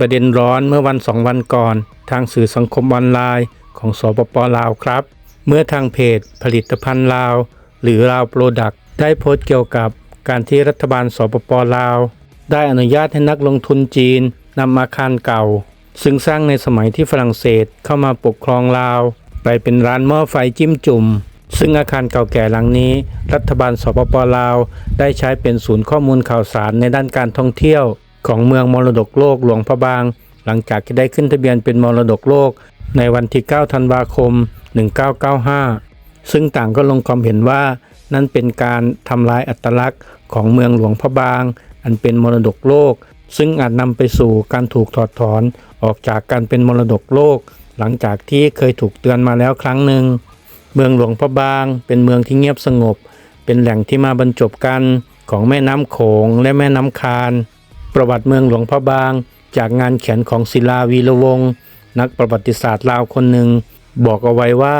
ประเด็นร้อนเมื่อวันสองวันก่อน ทางสื่อสังคมออนไลน์ ของสปปลาวครับ เมื่อทางเพจผลิตภัณฑ์ลาว หรือลาวโปรดักต์ได้โพสต์เกี่ยวกับการที่รัฐบาลสปปลาว ได้อนุญาตให้นักลงทุนจีนนำอาคารเก่า ซึ่งสร้างในสมัยที่ฝรั่งเศสเข้ามาปกครองลาว ไปเป็นร้านหม้อไฟจิ้มจุ่มซึ่งอาคารเก่าแก่หลังนี้ รัฐบาลสปปลาว ได้ใช้เป็นศูนย์ข้อมูลข่าวสารในด้านการท่องเที่ยว ของเมืองมรดกโลกหลวงพระบาง หลังจากที่ได้ขึ้นทะเบียนเป็นมรดกโลก ในวันที่ 9 ธันวาคม 1995 ซึ่งต่างก็ลงความเห็นว่า นั่นเป็นการทำลายอัตลักษณ์ของเมืองหลวงพระบาง อันเป็นมรดกโลก ซึ่งอาจนำไปสู่การถูกถอดถอนออกจากการเป็นมรดกโลก หลังจากที่เคยถูกเตือนมาแล้วครั้งหนึ่งเมืองหลวงพระบาง เป็นเมืองที่เงียบสงบ เป็นแหล่งที่มาบรรจบกันของแม่น้ำโขงและแม่น้ำคาน ประวัติเมืองหลวงพระบาง จากงานเขียนของศิลาวีระวงศ์นักประวัติศาสตร์ลาวคนหนึ่ง บอกเอาไว้ว่า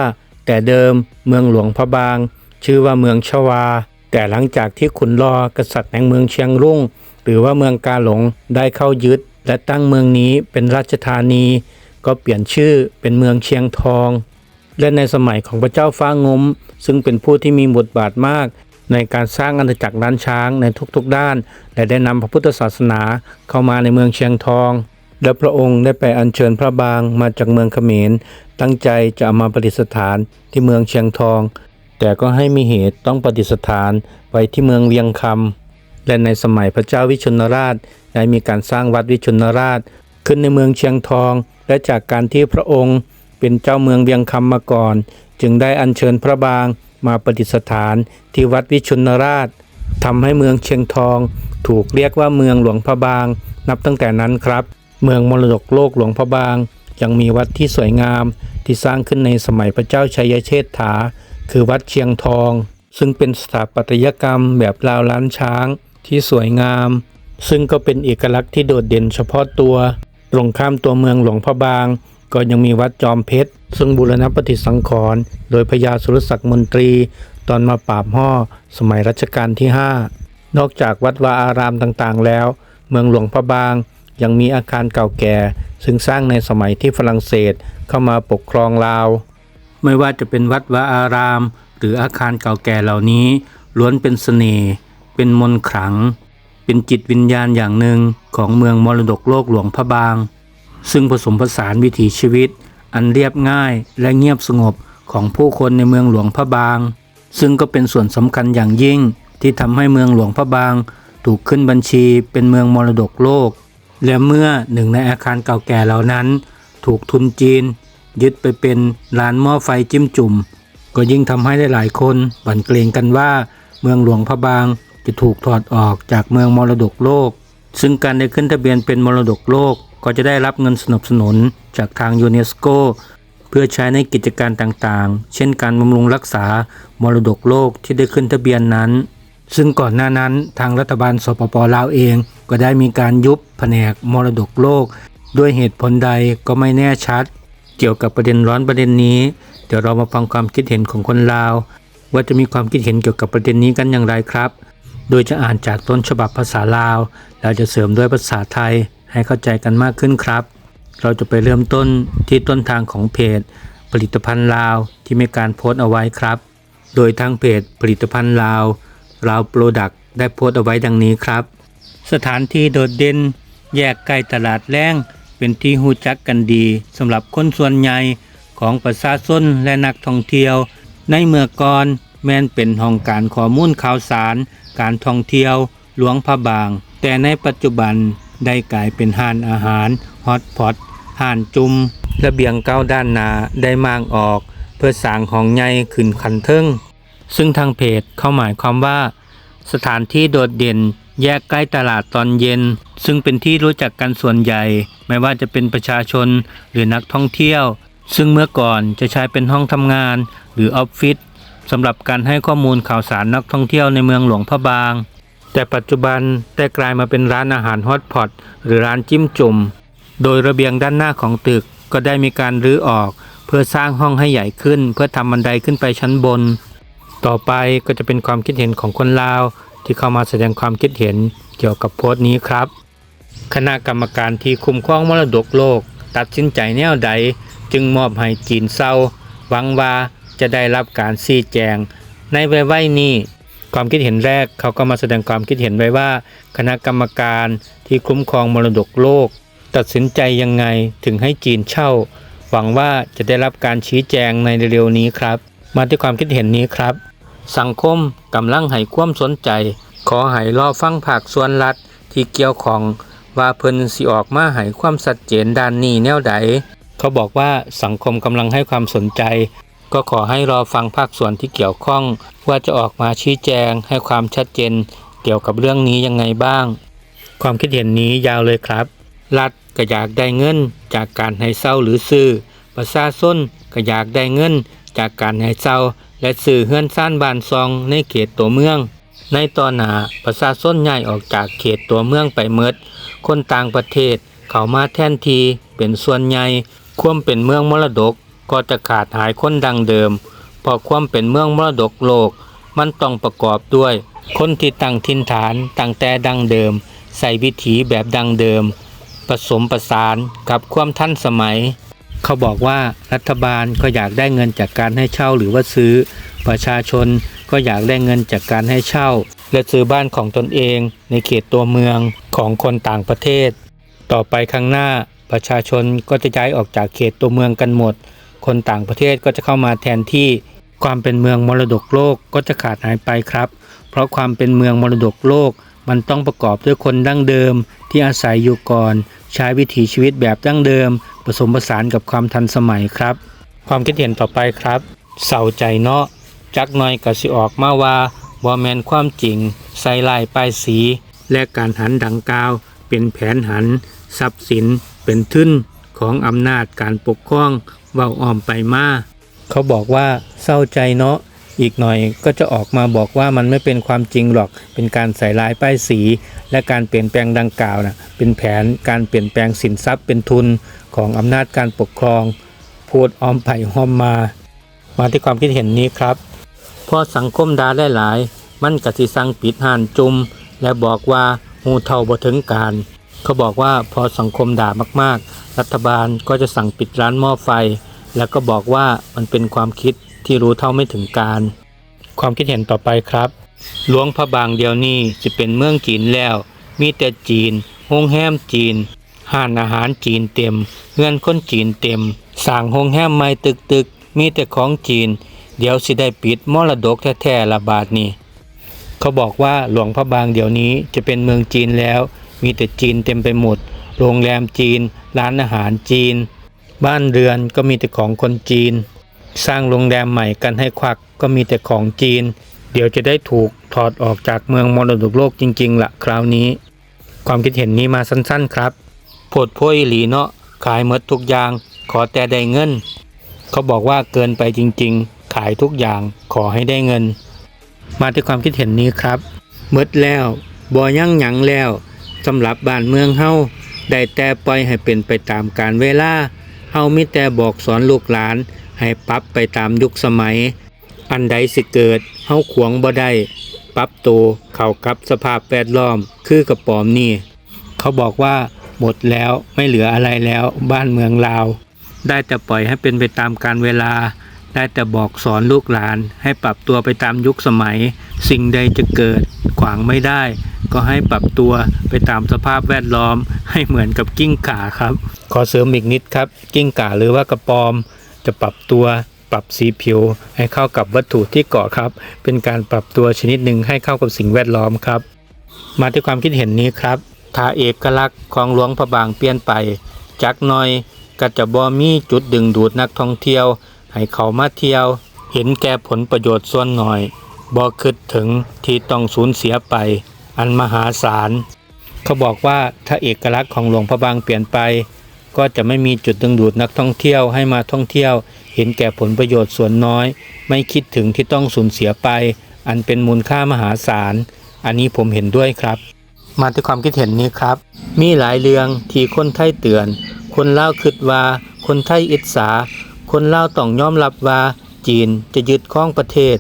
แต่เดิมเมืองหลวงพระบาง ชื่อว่าเมืองชวา แต่หลังจากที่ขุนรอกษัตริย์แห่งเมืองเชียงรุ่ง หรือว่าเมืองกาหลงได้เข้ายึด และตั้งเมืองนี้เป็นราชธานี ก็เปลี่ยนชื่อเป็นเมืองเชียงทองและในสมัยของพระเจ้าฟ้างม ซึ่งเป็นผู้ที่มีบทบาทมาก ในการสร้างอาณาจักรล้านช้างในทุกๆด้าน และได้นำพระพุทธศาสนาเข้ามาในเมืองเชียงทอง และพระองค์ได้ไปอัญเชิญพระบางมาจากเมืองเขมร ตั้งใจจะเอามาประดิษฐานที่เมืองเชียงทอง แต่ก็ให้มีเหตุต้องประดิษฐานไว้ที่เมืองเวียงคำและในสมัยพระเจ้าวิชุนราชได้มีการสร้างวัดวิชุนราช ขึ้นในเมืองเชียงทอง และจากการที่พระองค์เป็นเจ้าเมืองเวียงคำมาก่อน จึงได้อัญเชิญพระบาง มาประดิษฐานที่วัดวิชุนราชทำให้เมืองเชียงทอง ถูกเรียกว่าเมืองหลวงพระบาง นับตั้งแต่นั้นครับ เมืองมรดกโลกหลวงพระบาง ยังมีวัดที่สวยงาม ที่สร้างขึ้นในสมัยพระเจ้าชัยเชษฐา คือวัดเชียงทอง ซึ่งเป็นสถาปัตยกรรมแบบราวล้านช้าง ที่สวยงาม ซึ่งก็เป็นเอกลักษณ์ที่โดดเด่นเฉพาะตัว ตรงข้ามตัวเมืองหลวงพระบาง ก็ยังมีวัดจอมเพชร ซึ่งบูรณปฏิสังขรณ์โดยพญาสุรศักดิ์มนตรี ตอนมาปราบห่อสมัยรัชกาลที่ 5 นอกจากวัดวาอารามต่างๆ แล้ว เมืองหลวงพระบาง ยังมีอาคารเก่าแก่ ซึ่งสร้างในสมัยที่ฝรั่งเศสเข้ามาปกครองลาว ไม่ว่าจะเป็นวัดวาอาราม หรืออาคารเก่าแก่เหล่านี้ล้วนเป็นเสน่ห์เป็นมนต์ขลัง เป็นจิตวิญญาณอย่างหนึ่งของเมืองมรดกโลกหลวงพระบาง ซึ่งผสมผสานวิถีชีวิต อันเรียบง่ายและเงียบสงบของผู้คนในเมืองหลวงพระบาง ซึ่งก็เป็นส่วนสำคัญอย่างยิ่งที่ทำให้เมืองหลวงพระบาง ถูกขึ้นบัญชีเป็นเมืองมรดกโลก และเมื่อหนึ่งในอาคารเก่าแก่เหล่านั้น ถูกทุนจีน ยึดไปเป็นร้านหม้อไฟจิ้มจุ่ม ก็ยิ่งทำให้หลายๆคนบั่นเกรงกันว่า เมืองหลวงพระบางจะถูกถอดออกจากเมืองมรดกโลก ซึ่งการได้ขึ้นทะเบียนเป็นมรดกโลก ก็จะได้รับเงินสนับสนุนจากทางยูเนสโกเพื่อใช้ในกิจการต่างๆ เช่นการบำรุงรักษามรดกโลกที่ได้ขึ้นทะเบียนนั้น ซึ่งก่อนหน้านั้นทางรัฐบาลสปปลาวเอง ก็ได้มีการยุบแผนกมรดกโลก ด้วยเหตุผลใดก็ไม่แน่ชัด เกี่ยวกับประเด็นร้อนประเด็นนี้ เดี๋ยวเรามาฟังความคิดเห็นของคนลาว ว่าจะมีความคิดเห็นเกี่ยวกับประเด็นนี้กันอย่างไรครับ โดยจะอ่านจากต้นฉบับภาษาลาว แล้วจะเสริมด้วยภาษาไทย ให้เข้าใจกันมากขึ้นครับ เราจะไปเริ่มต้นที่ต้นทางของเพจ ผลิตภัณฑ์ลาวที่มีการโพสต์เอาไว้ครับ โดยทางเพจผลิตภัณฑ์ลาวลาวโปรดักต์ได้โพสต์เอาไว้ดังนี้ครับ สถานที่โดดเด่น แยกใกล้ตลาดแรงเป็นที่หูจักกันดีสำหรับคนส่วนใหญ่ของประชาชนและนักท่องเที่ยว ในเมื่อก่อนแม้นเป็นห้องการข้อมูลข่าวสาร การท่องเที่ยว หลวงพระบาง แต่ในปัจจุบัน ได้กลายเป็นห้านอาหารฮอตพอตห้านจุมระเบียงเก้าด้านหนาได้มางออก เพื่อสางห้องใหญ่ขึ้นคันเทิงซึ่งทางเพจเข้าหมายความว่า สถานที่โดดเด่นแยกใกล้ตลาดตอนเย็น ซึ่งเป็นที่รู้จักกันส่วนใหญ่ ไม่ว่าจะเป็นประชาชนหรือนักท่องเที่ยว ซึ่งเมื่อก่อนจะใช้เป็นห้องทำงาน หรือออฟฟิศสำหรับการให้ข้อมูลข่าวสารนักท่องเที่ยวในเมืองหลวงพระบาง แต่ปัจจุบันได้กลายมาเป็นร้านอาหารฮอตพอตหรือร้านจิ้มจุ่ม โดยระเบียงด้านหน้าของตึกก็ได้มีการรื้อออก เพื่อสร้างห้องให้ใหญ่ขึ้น เพื่อทำบันไดขึ้นไปชั้นบน ต่อไปก็จะเป็นความคิดเห็นของคนลาว ที่เข้ามาแสดงความคิดเห็นเกี่ยวกับโพสต์นี้ครับ คณะกรรมการที่คุมครองมรดกโลก ตัดสินใจแนวใด จึงมอบให้จีนเศร้าหวังว่าจะได้รับการซี้แจง ในไว้ๆนี้ ความคิดเห็นแรกเขาก็มาแสดงความคิดเห็นไว้ว่า คณะกรรมการที่คุ้มครองมรดกโลก ตัดสินใจยังไงถึงให้จีนเช่า หวังว่าจะได้รับการชี้แจงในเร็วๆนี้ครับ มาที่ความคิดเห็นนี้ครับ สังคมกำลังให้ความสนใจ ขอให้รอฟังภาคส่วนรัฐที่เกี่ยวของว่าเพิ่นสิออกมาให้ความชัดเจนด้านนี้แนวใดเขาบอกว่าสังคมกำลังให้ความสนใจ ก็ขอให้รอฟังภาคส่วนที่เกี่ยวข้อง ว่าจะออกมาชี้แจงให้ความชัดเจน เกี่ยวกับเรื่องนี้ยังไงบ้าง ความคิดเห็นนี้ยาวเลยครับ รัฐก็อยากได้เงินจากการให้เช่าหรือซื้อประชาชนก็อยากได้เงินจากการให้เช่าและซื้อเฮือนซ่านบานซองในเขตตัวเมือง ในตอนหนาประชาชนย้ายออกจากเขตตัวเมืองไปเมดคนต่างประเทศเข้ามาแทนทีเป็นส่วนใหญ่ควมเป็นเมืองมรดก ก็จะขาดหายคนดังเดิมเพราะความเป็นเมืองมรดกโลก มันต้องประกอบด้วย คนที่ตั้งถิ่นฐานตั้งแต่ดังเดิม ใส่วิถีแบบดังเดิม ผสมประสานกับความทันสมัย เขาบอกว่ารัฐบาลก็อยากได้เงินจากการให้เช่าหรือว่าซื้อ ประชาชนก็อยากได้เงินจากการให้เช่า และซื้อบ้านของตนเองในเขตตัวเมืองของคนต่างประเทศ ต่อไปข้างหน้าประชาชนก็จะย้ายออกจากเขตตัวเมืองกันหมด คนต่างประเทศก็จะเข้ามาแทนที่ความเป็นเมืองมรดกโลกก็จะขาดหายไปครับ เพราะความเป็นเมืองมรดกโลก มันต้องประกอบด้วยคนดั้งเดิม ที่อาศัยอยู่ก่อน ใช้วิถีชีวิตแบบดั้งเดิม ผสมผสานกับความทันสมัยครับ ความคิดเห็นต่อไปครับ เศร้าใจเนาะจักหน่อยกสิออกมาว่าบ่แมนความจริง ใส่ลายป้ายสี และการหันดังกล่าว เป็นแผนหัน ทรัพย์สิน เป็นทุนของอำนาจการปกครอง เว้าอ้อมไปมา เขาบอกว่าเศร้าใจเนาะอีกหน่อยก็จะออกมาบอกว่ามันไม่เป็นความจริงหรอก เป็นการใส่ลายป้ายสี และการเปลี่ยนแปลงดังกล่าวนะเป็นแผนการเปลี่ยนแปลงสินทรัพย์เป็นทุนของอำนาจการปกครอง พูดอ้อมไปอ้อมมา มาที่ความคิดเห็นนี้ครับ พอสังคมด่าหลาย มันกสิสังปิดห่านจุม และบอกว่าหูเท่าบ่ถึงการ เขาบอกว่าพอสังคมด่ามากๆ รัฐบาลก็จะสั่งปิดร้านหม้อไฟ แล้วก็บอกว่ามันเป็นความคิดที่รู้เท่าไม่ถึงการ ความคิดเห็นต่อไปครับหลวงพระบางเดียวนี้จะเป็นเมืองจีนแล้ว มีแต่จีนโรงแรมจีนห้านอาหารจีนเต็มเงื่อนคนจีนเต็มสร้างโรงแรมใหม่ตึกตึกๆมีแต่ของจีน เดี๋ยวสิได้ปิดมรดกแท้ๆละบาทนี้เขาบอกว่าหลวงพระบางเดี๋ยวนี้จะเป็นเมืองจีนแล้ว มีแต่จีนเต็มไปหมด โรงแรมจีน ร้านอาหารจีน บ้านเรือนก็มีแต่ของคนจีน สร้างโรงแรมใหม่กันให้ควักก็มีแต่ของจีน เดี๋ยวจะได้ถูกถอดออกจากเมืองมรดกโลกจริงๆละคราวนี้ ความคิดเห็นนี้มาสั้นๆครับโพดโพยหลีเนาะขายหมดทุกอย่าง ขอแต่ได้เงิน เขาบอกว่าเกินไปจริงๆ ขายทุกอย่างขอให้ได้เงิน มาที่ความคิดเห็นนี้ครับหมดแล้วบ่ยั่งหยังแล้วสำหรับบ้านเมืองเฮาได้แต่ปล่อยให้เป็นไปตามการเวลาามีแต่บอกสอนลูกหลาน ให้ปรับไปตามยุคสมัย อันใดสิเกิดเฮาขวงบ่ได้ ปรับตัวเข้ากับสภาพแวดล้อม คือกระป๋อมนี่ เขาบอกว่า หมดแล้วไม่เหลืออะไรแล้ว บ้านเมืองลาว ได้แต่ปล่อยให้เป็นไปตามการเวลา ได้แต่บอกสอนลูกหลาน ให้ปรับตัวไปตามยุคสมัย สิ่งใดจะเกิด ขวางไม่ได้ ก็ให้ปรับตัวไปตามสภาพแวดล้อม ให้เหมือนกับกิ้งก่าครับ ขอเสริมอีกนิดครับ กิ้งก่าหรือว่ากระปอม จะปรับตัวปรับสีผิว ให้เข้ากับวัตถุที่เกาะครับ เป็นการปรับตัวชนิดหนึ่งให้เข้ากับสิ่งแวดล้อมครับ มาที่ความคิดเห็นนี้ครับถ้าเอกลักษณ์ของหลวงพระบางเปลี่ยนไป จักหน่อยก็จะบ่มีจุดดึงดูดนักท่องเที่ยว ให้เขามาเที่ยว เห็นแก่ผลประโยชน์ส่วนหน่อยบ่คิดถึงที่ต้องสูญเสียไป อันมหาศาลเขาบอกว่าถ้าเอกลักษณ์ของหลวงพระบางเปลี่ยนไป ก็จะไม่มีจุดดึงดูดนักท่องเที่ยวให้มาท่องเที่ยว เห็นแก่ผลประโยชน์ส่วนน้อย ไม่คิดถึงที่ต้องสูญเสียไป อันเป็นมูลค่ามหาศาล อันนี้ผมเห็นด้วยครับ มาที่ความคิดเห็นนี้ครับ มีหลายเรื่องที่คนไทยเตือน คนเล่าวคิดว่า คนไทยอิจฉาคนเล่าวต้องยอมรับว่า จีนจะยึดครองประเทศ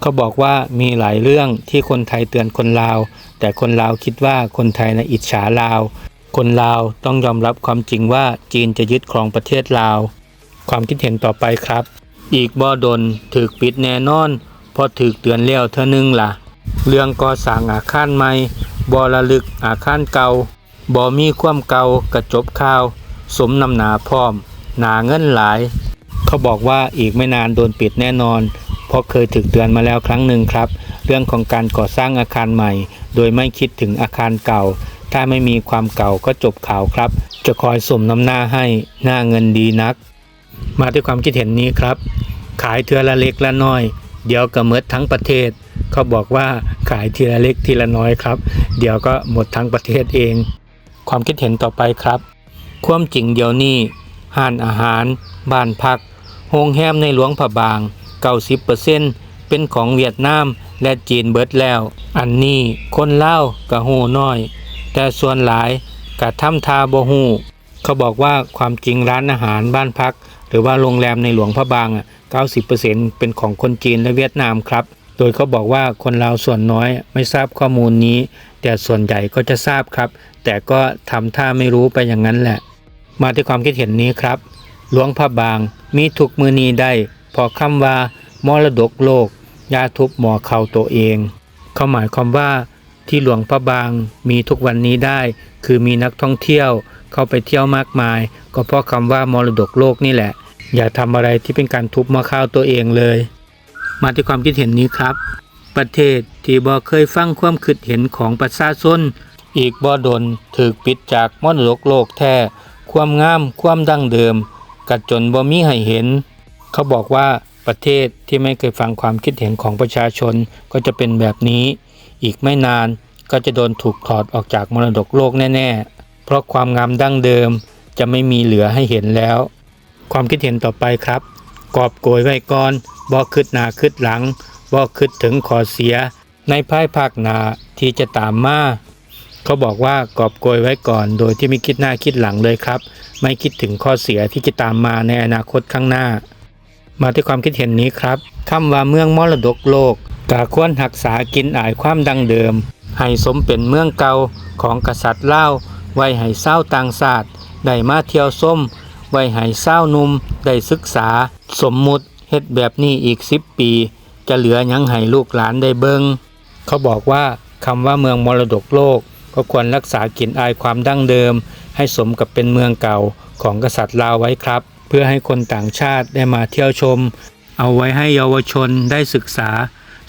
เขาบอกว่ามีหลายเรื่องที่คนไทยเตือนคนลาว แต่คนลาวคิดว่าคนไทยนะอิจฉาลาว คนลาวต้องยอมรับความจริงว่าจีนจะยึดครองประเทศลาว ความคิดเห็นต่อไปครับ อีกบ่ดนถึกปิดแน่นอนพอถึกเตือนแล้วเท่านึงล่ะ เรื่องก่อสร้างอาคารใหม่บ่ระลึกอาคารเก่าบ่มีความเก่ากระจบข่าว สมนำหนาพร้อม หนาเงินหลาย เขาบอกว่าอีกไม่นานโดนปิดแน่นอนเพราะเคยถึกเตือนมาแล้วครั้งหนึ่งครับ เรื่องของการก่อสร้างอาคารใหม่ โดยไม่คิดถึงอาคารเก่า ถ้าไม่มีความเก่าก็จบข่าวครับ จะคอยสมน้ำหน้าให้หน้าเงินดีนัก มาด้วยความคิดเห็นนี้ครับ ขายเทือละเล็กละน้อย เดี๋ยวก็หมดทั้งประเทศ เขาบอกว่าขายทีละเล็กทีละน้อยครับ เดี๋ยวก็หมดทั้งประเทศเอง ความคิดเห็นต่อไปครับความจริงเดี๋ยวนี้ห้านอาหาร บ้านพักโรงแรมในหลวงพระบาง90%เป็นของเวียดนามและจีนเบิดแล้ว อันนี้คนเล่ากะหูน้อย แต่ส่วนหลายกะทำทาบหูเขาบอกว่าความจริงร้านอาหารบ้านพัก หรือว่าโรงแรมในหลวงพระบางอะ90%เป็นของคนจีนและเวียดนามครับ โดยเขาบอกว่าคนลาวส่วนน้อยไม่ทราบข้อมูลนี้ แต่ส่วนใหญ่ก็จะทราบครับ แต่ก็ทำท่าไม่รู้ไปอย่างนั้นแหละ มาที่ความคิดเห็นนี้ครับหลวงพระบางมีทุกมือนีได้พอคำว่ามรดกโลกยาทุบหมอเข่าตัวเอง เขาหมายความว่า ที่หลวงพระบางมีทุกวันนี้ได้ คือมีนักท่องเที่ยวเข้าไปเที่ยวมากมาย ก็เพราะคำว่ามรดกโลกนี่แหละ อย่าทำอะไรที่เป็นการทุบมอข้าวตัวเองเลย มาที่ความคิดเห็นนี้ครับ ประเทศที่บ่เคยฟังความคิดเห็นของประชาชนอีกบ่ดนถูกปิดจากมรดกโลกแท้ความงามความดั้งเดิมกัดจนบ่มีให้เห็น เขาบอกว่าประเทศที่ไม่เคยฟังความคิดเห็นของประชาชนก็จะเป็นแบบนี้ อีกไม่นานก็จะโดนถูกถอดออกจากมรดกโลกแน่ๆ เพราะความงามดั้งเดิมจะไม่มีเหลือให้เห็นแล้ว ความคิดเห็นต่อไปครับ กอบโกยไว้ก่อนบ่คิดหน้าคิดหลังบ่คิดถึงขอเสีย ในภายภาคหน้าที่จะตามมาเขาบอกว่ากอบโกยไว้ก่อน โดยที่ไม่คิดหน้าคิดหลังเลยครับ ไม่คิดถึงข้อเสียที่จะตามมาในอนาคตข้างหน้า มาที่ความคิดเห็นนี้ครับคำว่าเมืองมรดกโลก กาควรรักษากินอายความดังเดิม ให้สมเป็นเมืองเก่าของกษัตริย์เล่าไว้ให้เศร้าต่างศาสตร์ได้มาเที่ยวส้ม ไว้ให้เศร้าหนุ่มได้ศึกษา สมมุติเฮ็ดแบบนี้อีกสิบปี จะเหลือยังให้ลูกหลานได้เบิงเขาบอกว่าคำว่าเมืองมรดกโลก ก็ควรรักษากลิ่นอายความดั้งเดิม ให้สมกับเป็นเมืองเก่าของกษัตริย์ลาวไว้ครับ เพื่อให้คนต่างชาติได้มาเที่ยวชม เอาไว้ให้เยาวชนได้ศึกษา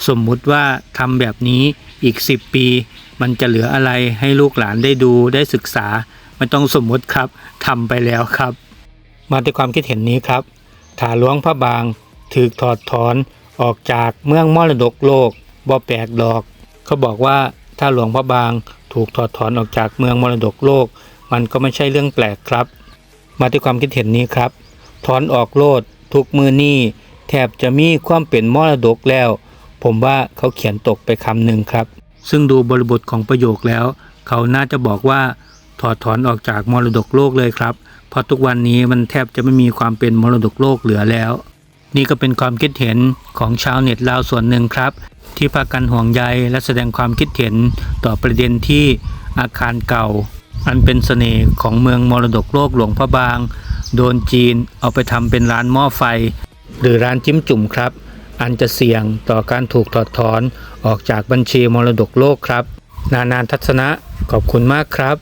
สมมุติว่าทำแบบนี้อีก 10 ปี มันจะเหลืออะไรให้ลูกหลานได้ดูได้ศึกษา ไม่ต้องสมมุติครับทำไปแล้วครับ มาที่ความคิดเห็นนี้ครับถาหลวงพระบางถูกถอดถอนออกจากเมืองมรดกโลกบ่แปลกดอก เขาบอกว่าถ้าหลวงพระบางถูกถอดถอนออกจากเมืองมรดกโลก มันก็ไม่ใช่เรื่องแปลกครับ มาที่ความคิดเห็นนี้ครับ ถอนออกโลดทุกมือนี่แทบจะมีความเป็นมรดกแล้ว ผมว่าเขาเขียนตกไปคำหนึ่งครับ ซึ่งดูบริบทของประโยคแล้ว เขาน่าจะบอกว่า ถอดถอนออกจากมรดกโลกเลยครับ เพราะทุกวันนี้มันแทบจะไม่มีความเป็นมรดกโลกเหลือแล้ว นี่ก็เป็นความคิดเห็นของชาวเน็ตลาวส่วนหนึ่งครับ ที่พากันห่วงใยและแสดงความคิดเห็นต่อประเด็นที่อาคารเก่า อันเป็นเสน่ห์ของเมืองมรดกโลกหลวงพระบาง โดนจีนเอาไปทำเป็นร้านหม้อไฟ หรือร้านจิ้มจุ่มครับ อันจะเสี่ยงต่อการถูกถอดถอนออกจากบัญชีมรดกโลกครับ นานานทัศนะขอบคุณมากครับ